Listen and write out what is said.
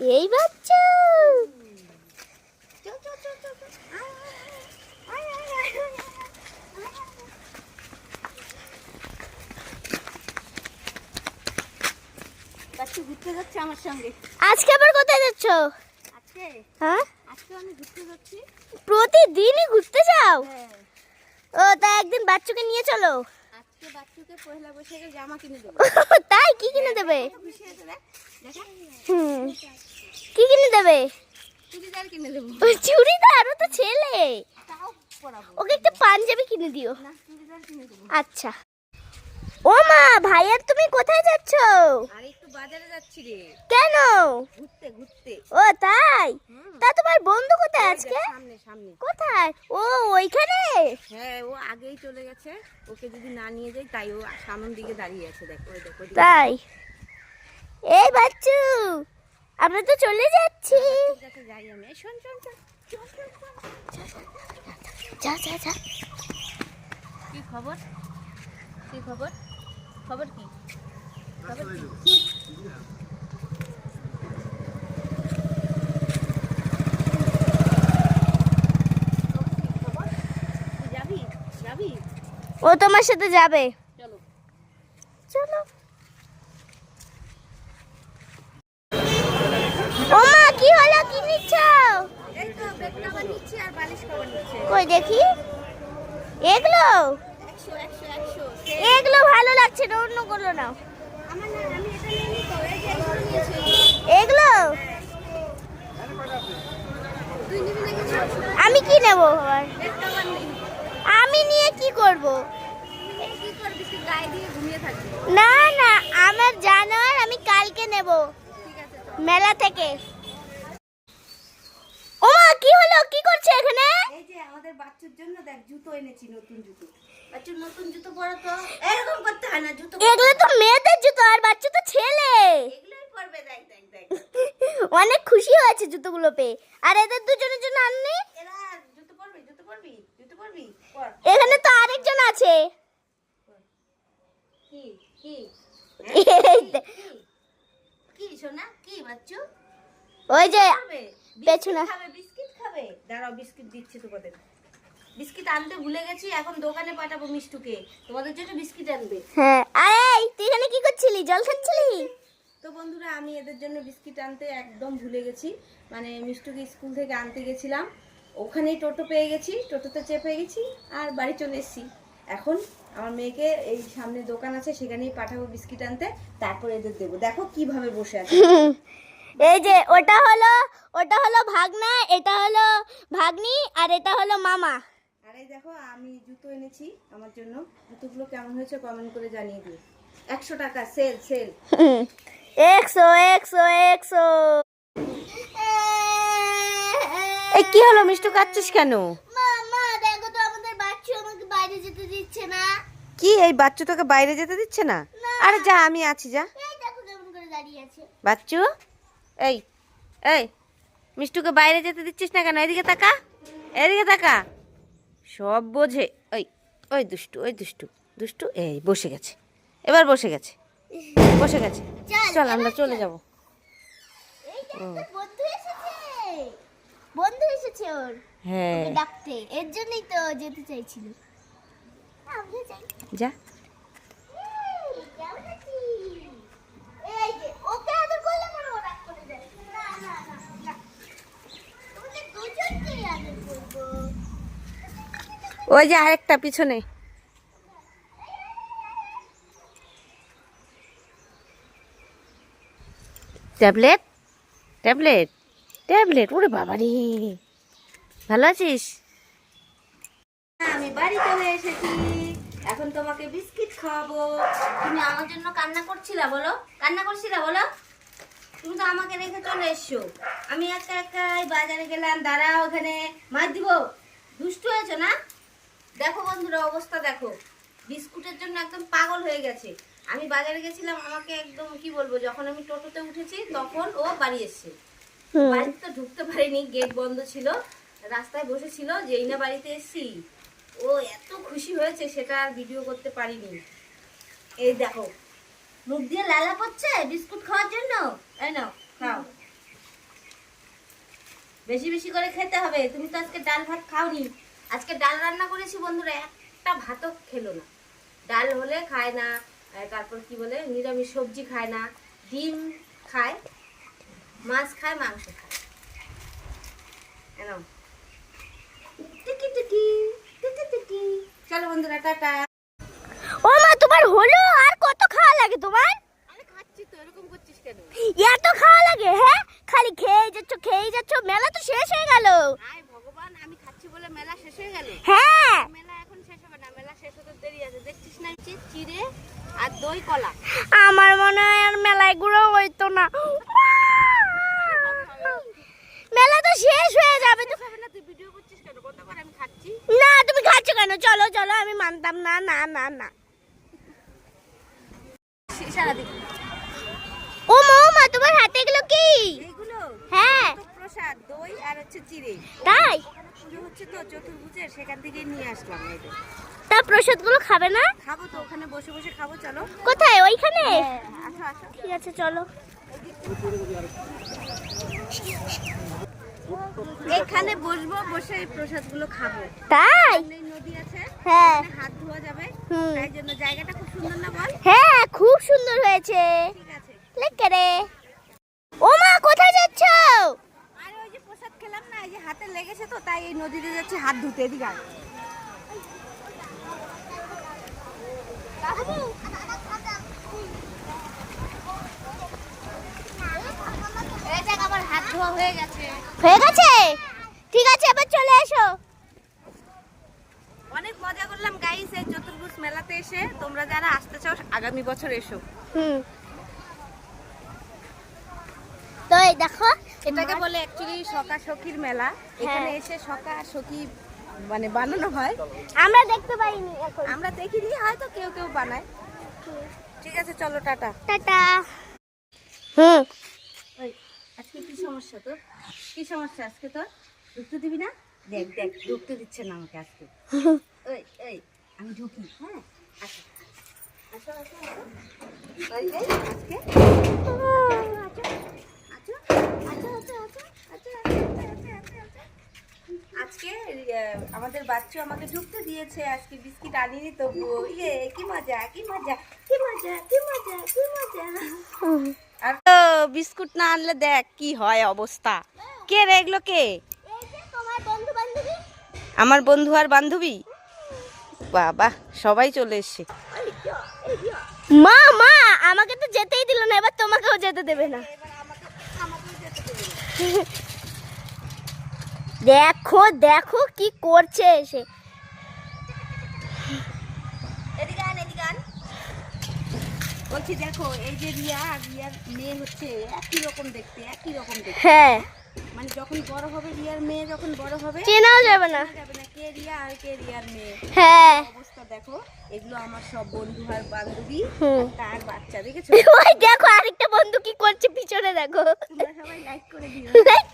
এই বাচ্চা। আজকে আবার কোথায় যাচ্ছ? হ্যাঁ? প্রতিদিনই ঘুরতে যাও? হ্যাঁ। ও তা একদিন বাচ্চাকে নিয়ে চলো। আজকে বাচ্চুকে পয়লা বৈশাখে জামা কিনে দেবো। তাই? কি কিনে দেবে? হুম। কি কিনে দেবে? চুড়িদার কিনে দেবো। চুড়িদার? ও তো ছেলে। ওকে একটা পাঞ্জাবি কিনে দিও। আচ্ছা। ও মা ভাইয়ার তুমি কোথায় যাচ্ছ? আর বাজারে যাচ্ছি রে। কেন? ঘুরতে ঘুরতে। ও তাই? তা তোমার বন্ধু কোথায় আজকে? সামনে সামনে। কোথায়? ও ওইখানে? হ্যাঁ ও আগেই চলে গেছে। ওকে যদি না নিয়ে যাই তাই ও সামনের দিকে দাঁড়িয়ে আছে দেখ ওই দেখো তাই? এই বাচ্চু আমরা তো চলে যাচ্ছি। কাছে যাই আমি। শোন, শোন। যা যা যা। কি খবর? কি খবর? খবর কি? ও তোমার সাথে যাবে। চলো। কি হলো? কি নিচ্ছ? এই তো বেড কভার আর বালিশ কভার নিচ্ছি। কই দেখি? এগুলো? এগুলো ভালো লাগছে না অন্য নাও। এগুলো? আমি কি নেব? আবার আমি নিয়ে কি করব? না না, আমার জানোয়ার আমি কালকে নেব। মেলা থেকে। ও কি হলো? কি করছে এখানে? আমাদের বাচ্চার জন্য দেখ জুতো এনেছি নতুন জুতো। বাচ্চার নতুন জুতো পরা তো। এরকম করতে হয় না জুতো এগুলো তো মেয়েদের জুতো আর বাচ্চা তো ছেলে। এগুলোই পরবে দেখ দেখ দেখ। অনেক খুশি হয়েছে জুতোগুলো পেয়ে। আর এদের দুজনের জন্য আননি এরা জুতো পরবি জুতো পরবি জুতো পরবি? পর। এখানে তো আরেকজন আছে। কি কি? কি? সোনা? কি বাচ্চু? ওই যে পেছনে। খাবে? বিস্কিট খাবে? দাঁড়াও বিস্কিট দিচ্ছি তোমাদের। বিস্কিট আনতে ভুলে গেছি এখন দোকানে পাঠাবো মিষ্টুকে। তোমাদের জন্য বিস্কিট আনবে। হ্যাঁ আরে তুই এখানে কি করছিলি? জল খাচ্ছিলি? তো বন্ধুরা আমি এদের জন্য বিস্কিট আনতে একদম ভুলে গেছি। মানে মিষ্টুকে স্কুল থেকে আনতে গেছিলাম। ওখানেই টোটো পেয়ে গেছি টোটোতে চেপে গেছি আর বাড়ি চলে এসেছি। এখন আমার মেয়েকে এই সামনে দোকান আছে সেখানেই পাঠাবো বিস্কিট আনতে। তারপরে এদের দেবো। দেখো কীভাবে বসে আছে। এই যে ওটা হলো ওটা হলো ভাগনা এটা হলো ভাগ্নি আর এটা হলো মামা। আর এই দেখো আমি জুতো এনেছি আমার জন্য। জুতোগুলো কেমন হয়েছে কমেন্ট করে জানিয়ে দিও। একশো টাকা সেল সেল একশো একশো একশো। এই কি হলো মিষ্টু কাচ্ছিস কেন? মামা দেখো তো আমাদের বাচ্চু আমাকে বাইরে যেতে দিচ্ছে না। কি এই বাচ্চু তোকে বাইরে যেতে দিচ্ছে না। আরে যা আমি আছি যা। এই দেখো কেমন করে দাঁড়িয়ে আছে। বাচ্চু এই এই মিষ্টুকে বাইরে যেতে দিচ্ছিস না কেন? এদিকে তাকা এদিকে তাকা। সব বোঝে। ওই ওই দুষ্টু ওই দুষ্টু দুষ্টু এই বসে গেছে। এবার বসে গেছে। বসে গেছে। চল, আমরা চলে যাব। বন্ধু এসেছে। ওর। হ্যাঁ। ডাকতে। এর জন্যই তো যেতে চাইছিল। যা এই, কেমন আছিস? এই যে, ওকে আদর করলে পরে ও রাগ করে যায়। না, না, না, না। তোমাদের দুজনকেই আদর করব। ওই যে আরেকটা পিছনে। ট্যাবলেট? ট্যাবলেট? ট্যাবলেট, ওরে বাবা রে। ভালো আছিস? আমি বাড়ি চলে এসেছি। এখন তোমাকে বিস্কিট খাওয়াবো। তুমি আমার জন্য কান্না করছিলা বলো? কান্না করছিলা বলো? তুমি তো আমাকে রেখে চলে এসছো। আমি একা একাই বাজারে গেলাম, দাঁড়াও ওখানে মার দিব? দুষ্টু হয়েছো না? দেখো বন্ধুরা অবস্থা দেখো। বিস্কুটের জন্য একদম পাগল হয়ে গেছে। আমি বাজারে গেছিলাম আমাকে একদম কি বলব যখন আমি টোটোতে উঠেছি তখন ও বাড়ি এসছে। বাড়িতে তো ঢুকতে পারিনি গেট বন্ধ ছিল। রাস্তায় বসেছিল যেই না বাড়িতে এসছি? ও এত খুশি হয়েছে সেটা আর ভিডিও করতে পারিনি। এই দেখো মুখ দিয়ে লালা পড়ছে বিস্কুট খাওয়ার জন্য? এই নাও খাও। বেশি বেশি করে খেতে হবে তুমি তো আজকে ডাল ভাত খাওনি। আজকে ডাল রান্না করেছি বন্ধুরা একটা ভাতও খেলো না। ডাল হলে খায় না তারপর কি বলে নিরামিষ সবজি খায় না ডিম খায় মাছ খায় মাংস খায়। টিকি টিকি টিকি টিকি। চলো বন্ধুরা টাটা। ও মা তোমার হলো? আর কত খাওয়া লাগে তোমার? আমি খাচ্ছি তো এরকম করছিস কেন? এত খাওয়া লাগে হ্যাঁ? খালি খেয়ে যাচ্ছ খেয়ে যাচ্ছ মেলা তো শেষ হয়ে গেল আয় ভগবান আমি খাচ্ছি বলে মেলা শেষ হয়ে গেল। হ্যাঁ। মেলা এখন শেষ হবে না মেলা শেষ হতে দেরি আছে। দেখছিস না চিড়ে আর দই কলা? আমার মনে হয় আর মেলায় ঘুরে হইতো না। মেলা তো শেষ হয়ে যাবে। তো না তুই ভিডিও করছিস কেন? কতবার আমি খাচ্ছি? না তুমি খাচ্ছ কেন? চলো চলো আমি মানতাম না না না না। সারাদিন ও মা তোমার হাতে এগুলো কি? হ্যাঁ। প্রসাদ দই আর হচ্ছে চিড়ে। তাই? হচ্ছে তো চতুর্ভুজের সেখান থেকে নিয়ে আসলাম তা প্রসাদগুলো খাবে না? খাব তো ওখানে বসে বসে খাব চলো। কোথায়? ওইখানে? আসো ঠিক আছে চলো। এখানে বসবো বসে এই প্রসাদগুলো খাব। তাই? নদী আছে হ্যাঁ। হাত ধোয়া যাবে। হুম। তাই জন্য জায়গাটা খুব সুন্দর না বল? হ্যাঁ খুব সুন্দর হয়েছে। ঠিক আছে। লেকে রে? ও মা কোথায় যাচ্ছ আরে ওই যে প্রসাদ খেলাম না এই যে হাতে লেগেছে তো তাই এই নদীতে যাচ্ছে হাত ধুতে এদিকে হয়ে হয়ে গেছে? ঠিক আছে এবার চলে এসো। অনেক মজা করলাম গাইস এই চতুর্ভুজ মেলাতে এসে। তোমরা যারা আসতে চাও আগামী বছর এসো। হুম। তো এই দেখো এটাকে বলে অ্যাকচুয়ালি সকা সখীর মেলা। এখানে হ্যাঁ। এসে সকা সখী মানে বানানো হয়। আমরা দেখতে পাইনি এখন। আমরা দেখিনি হয়তো কেউ কেউ বানায়। ঠিক আছে চলো টাটা। টাটা। হুম। ওই আজকে কি সমস্যা তোর? কি সমস্যা আজকে তোর? ঢুকতে দিবি না? দেখ দেখ ঢুকতে দিচ্ছে না আমাকে আজকে। ওই ওই আমি ঢুকি হ্যাঁ? আসো। আসো আসো আসো। ওই আজকে আচ্ছা আচ্ছা আচ্ছা আচ্ছা আচ্ছা আজকে আমাদের বাচ্চা আমাকে ঢুকতে দিয়েছে, আজকে বিস্কিট আনিনি তবুও। ইয়ে কি মজা কি মজা কি মজা কি মজা কি মজা। আর তো বিস্কুট না আনলে দেখ কি হয় অবস্থা। কে রে কে? আমার বন্ধু আর বান্ধবী? বাবা, সবাই চলে এসছে। মা মা, আমাকে তো যেতেই দিল না, এবার তোমাকেও যেতে দেবে না। দেখো দেখো কি করছে এসে বলছি দেখো এই যে রিয়া আর রিয়ার মেয়ে হচ্ছে একই রকম দেখতে একই রকম দেখতে। হ্যাঁ। মানে যখন বড় হবে রিয়ার মেয়ে যখন বড় হবে চেনাও যাবে না। যাবে না কে রিয়া আর কে রিয়ার মেয়ে। হ্যাঁ। অবস্থা দেখো এগুলো আমার সব বন্ধু আর বান্ধবী তার বাচ্চা দেখেছ? ওই দেখো আরেকটা বন্ধু কি করছে পিছনে দেখো। তোমরা সবাই লাইক করে দিও। লাইক